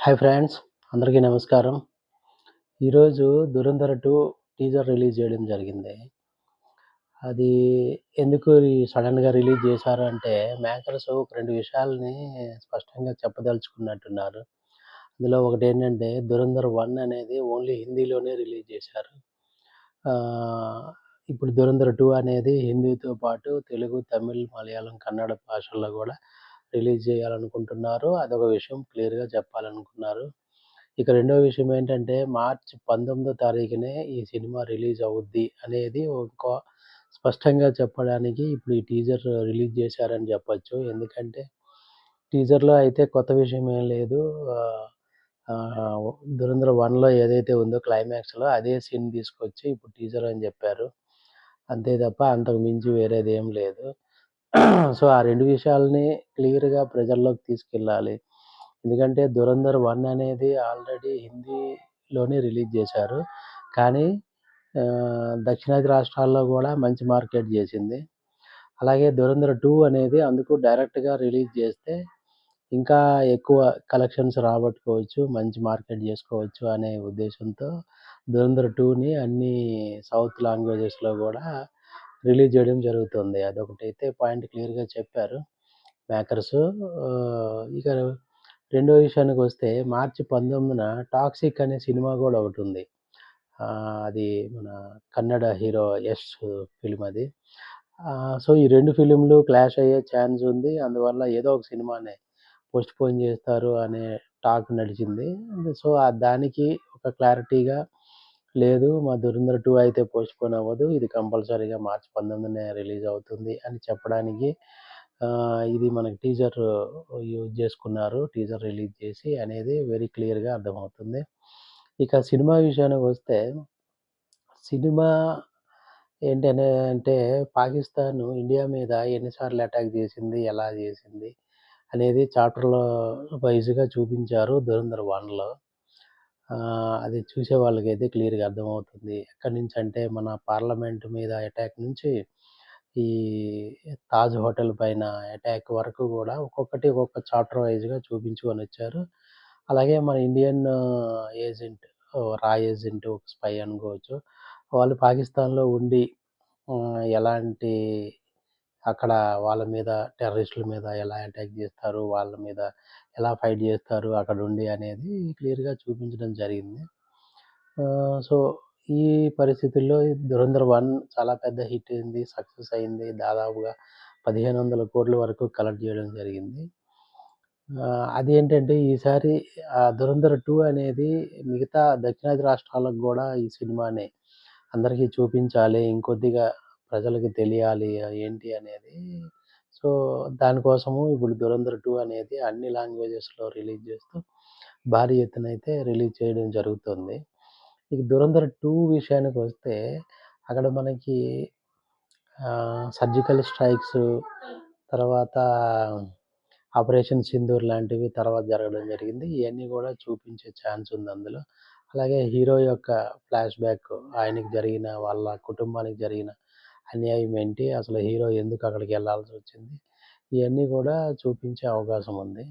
Hi friends అందరికీ నమస్కారం ఈరోజు దురంధర టూ టీజర్ రిలీజ్ చేయడం జరిగింది. అది ఎందుకు సడన్‌గా రిలీజ్ చేశారు అంటే మేకర్స్ ఒక రెండు విషయాల్ని స్పష్టంగా చెప్పదలుచుకున్నట్టున్నారు. అందులో ఒకటి ఏంటంటే దురంధర్ వన్ అనేది ఓన్లీ హిందీలోనే రిలీజ్ చేశారు. ఇప్పుడు 'ధురంధర్ 2' అనేది హిందీతో పాటు తెలుగు, తమిళ్, మలయాళం, కన్నడ భాషల్లో కూడా రిలీజ్ చేయాలనుకుంటున్నారు. అదొక విషయం క్లియర్‌గా చెప్పాలనుకున్నారు. ఇక రెండో విషయం ఏంటంటే మార్చి 19థ్ తారీఖునే ఈ సినిమా రిలీజ్ అవుద్ది అనేది ఇంకో స్పష్టంగా చెప్పడానికి ఇప్పుడు ఈ టీజర్ రిలీజ్ చేశారని చెప్పచ్చు ఎందుకంటే టీజర్‌లో అయితే కొత్త విషయం ఏం లేదు. ఆహ్, ఆహ్, 'ధురంధర్ 1'లో ఏదైతే ఉందో క్లైమాక్స్‌లో అదే సీన్ తీసుకొచ్చి ఇప్పుడు టీజర్ అని చెప్పారు. అంతే తప్ప అంతకు మించి వేరేదేం లేదు. సో, ఆ రెండు విషయాల్ని క్లియర్‌గా ప్రజల్లోకి తీసుకెళ్ళాలి. ఎందుకంటే 'ధురంధర్ 1' అనేది ఆల్రెడీ హిందీలోనే రిలీజ్ చేశారు. కానీ ఆహ్, దక్షిణాది రాష్ట్రాల్లో గూడా మంచి మార్కెట్ చేసింది. అలాగే 'ధురంధర్ 2' అనేది అందుకు డైరెక్ట్‌గా రిలీజ్ చేస్తే ఇంకా ఎక్కువ కలెక్షన్స్ రాబట్టుకోవచ్చు. మంచి మార్కెట్ చేసుకోవచ్చు అనే ఉద్దేశంతో 'ధురంధర్ 2'ని అన్ని సౌత్ లాంగ్వేజెస్‌లో గూడా రిలీజ్ చేయడం జరుగుతుంది. అదొకటైతే పాయింట్ క్లియర్‌గా చెప్పారు మేకర్స్. ఇక రెండో విషయానికొస్తే మార్చి 19న 'టాక్సిక్' అనే సినిమా కూడా ఒకటి ఉంది అది మన కన్నడ హీరో యష్ ఫిలిం అది. సో, ఈ రెండు ఫిలింలు క్లాష్ అయ్యే ఛాన్స్ ఉంది. అందువల్ల ఏదో ఒక సినిమాని పోస్ట్‌పోన్ చేస్తారు అనే టాక్ నడిచింది. సో, దానికి ఒక క్లారిటీగా లేదు మా 'ధురంధర్ 2' అయితే పోస్ట్‌పోన్ అవ్వదు. ఇది కంపల్సరీగా మార్చి 19నే రిలీజ్ అవుతుంది అని చెప్పడానికి ఆహ్, ఇది మనకి టీజర్ యూజ్ చేసుకున్నారు. టీజర్ రిలీజ్ చేసి అనేది వెరీ క్లియర్‌గా అర్థమవుతుంది. ఇక సినిమా విషయానికొస్తే సినిమా ఏంటనే అంటే పాకిస్తాన్ ఇండియా మీద ఎన్ని సార్లు అటాక్ చేసింది, ఎలా చేసింది అనేది చాప్టర్‌లో వైస్‌గా చూపించారు 'దురంధర్ 1'లో. అది చూసే వాళ్ళకైతే క్లియర్‌గా అర్థమవుతుంది. ఎక్కడి నుంచి అంటే మన పార్లమెంట్ మీద అటాక్ నుంచి ఈ తాజ్ హోటల్ పైన అటాక్ వరకు గూడా ఒక్కొక్కటి ఒక్కొక్క చాప్టర్ వైస్‌గా చూపించుకొనొచ్చారు. అలాగే మన ఇండియన్ ఏజెంట్ రా ఏజెంట్ ఒక స్పై అనుకోవచ్చు. వాళ్ళు పాకిస్తాన్‌లో ఉండి ఆహ్, ఎలాంటి అక్కడ వాళ్ళ మీద టెర్రరిస్టుల మీద ఎలా అటాక్ చేస్తారు, వాళ్ళ మీద ఎలా ఫైట్ చేస్తారు అక్కడ ఉండి అనేది క్లియర్‌గా చూపించడం జరిగింది. సో, ఈ పరిస్థితుల్లో 'ధురంధర్ వన్ చాలా పెద్ద హిట్ అయింది. సక్సెస్ అయింది. దాదాపుగా పదిహేను వందల కోట్ల వరకు కలెక్ట్ చేయడం జరిగింది. అది ఏంటంటే ఈసారి దురంధర్ టూ అనేది మిగతా దక్షిణాది రాష్ట్రాలకు కూడా ఈ సినిమాని అందరికీ చూపించాలి. ఇంకొద్దిగా ప్రజలకి తెలియాలి ఏంటి అనేది. సో, దానికోసము ఇప్పుడు 'దురంధర్ 2' అనేది అన్ని లాంగ్వేజెస్‌లో రిలీజ్ చేస్తూ భారీ ఎత్తునైతే రిలీజ్ చేయడం జరుగుతుంది. ఇక 'ధురంధర్ 2' విషయానికొస్తే అక్కడ మనకి ఆహ్, సర్జికల్ స్ట్రైక్స్ తర్వాత ఆపరేషన్ సింధూర్ లాంటివి తర్వాత జరగడం జరిగింది. ఇయన్నీ కూడా చూపించే ఛాన్స్ ఉంది అందులో. అలాగే హీరో యొక్క ఫ్లాష్ బ్యాక్ ఆయనకి జరిగిన, వాళ్ళ కుటుంబానికి జరిగిన అన్యాయం ఏంటి? అసలు హీరో ఎందుకు అక్కడికి వెళ్ళాల్సి వచ్చింది ఇవన్నీ కూడా చూపించే అవకాశం ఉంది.